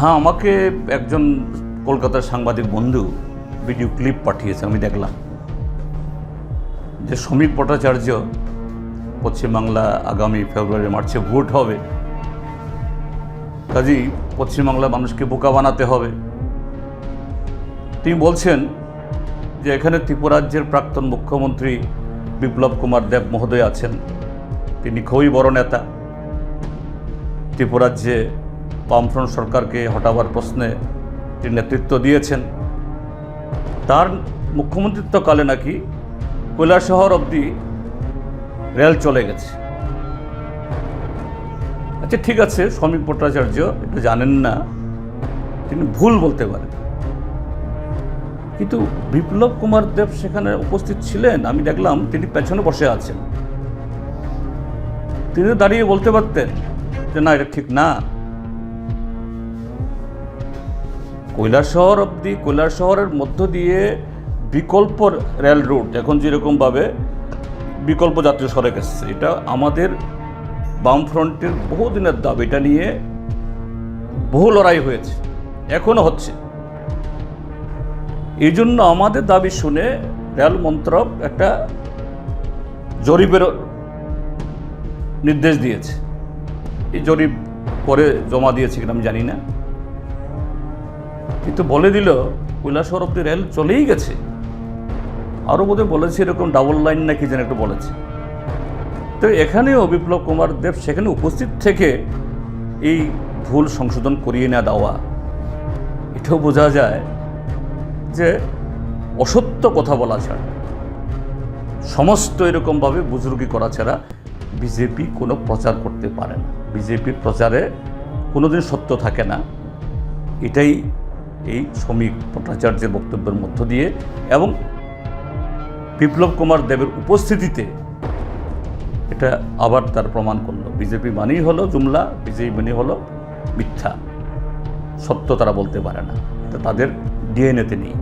হ্যাঁ আমাকে একজন কলকাতার সাংবাদিক বন্ধু ভিডিও ক্লিপ পাঠিয়েছে, আমি দেখলাম। যে শ্রমিক ভট্টাচার্য পশ্চিমবাংলা আগামী ফেব্রুয়ারি, মার্চে ভোট হবে। কাজেই পশ্চিমবাংলার মানুষকে বোকা বানাতে হবে। তিনি বলছেন যে এখানে ত্রিপুরাজ্যের প্রাক্তন মুখ্যমন্ত্রী বিপ্লব কুমার দেব মহোদয় আছেন। তিনি খুবই বড় নেতা। ত্রিপুরাজ্যে বামফ্রন্ট সরকারকে হটাবার প্রশ্নে তিনি নেতৃত্ব দিয়েছেন। তার মুখ্যমন্ত্রিত্বকালে নাকি কৈলাসহর অবধি রেল চলে গেছে। আচ্ছা ঠিক আছে শ্রমিক ভট্টাচার্য, এটা জানেন না, তিনি ভুল বলতে পারেন। কিন্তু বিপ্লব কুমার দেব সেখানে উপস্থিত ছিলেন, আমি দেখলাম তিনি পেছনে বসে আছেন। তিনি দাঁড়িয়ে বলতে পারতেন যে, না, এটা ঠিক না। কৈলাসহর অবধি কৈলাসহরের মধ্য দিয়ে বিকল্প রেল রুট এখন যেরকমভাবে বিকল্প জাতীয় সড়ক এসছে, এটা আমাদের বামফ্রন্টের বহুদিনের দাবি, এটা নিয়ে বহু লড়াই হয়েছে, এখনও হচ্ছে। এই জন্য আমাদের দাবি শুনে রেল মন্ত্রক একটা জরিপের নির্দেশ দিয়েছে। এই জরিপ করে জমা দিয়েছে কিনা আমি জানি না। কিন্তু বলে দিল কৈলাসহর অব্দি রেল চলেই গেছে। আরও বোধহয় বলেছে এরকম ডাবল লাইন নাকি যেন একটু বলেছে। তো এখানেও বিপ্লব কুমার দেব সেখানে উপস্থিত থেকে এই ভুল সংশোধন করিয়ে না দেওয়া, এটাও বোঝা যায় যে অসত্য কথা বলা ছাড়া, সমস্ত এরকমভাবে বুজুর্গি করা ছাড়া বিজেপি কোনো প্রচার করতে পারে না। বিজেপির প্রচারে কোনোদিন সত্য থাকে না। এটাই এই শ্রমিক ভট্টাচার্যের বক্তব্যের মধ্য দিয়ে এবং বিপ্লব কুমার দেবের উপস্থিতিতে এটা আবার তার প্রমাণ করল। বিজেপি মানেই হলো জুমলা, বিজেপি মানে হলো মিথ্যা। সত্য তারা বলতে পারে না। এটা তাদের ডিএনএতে নেই।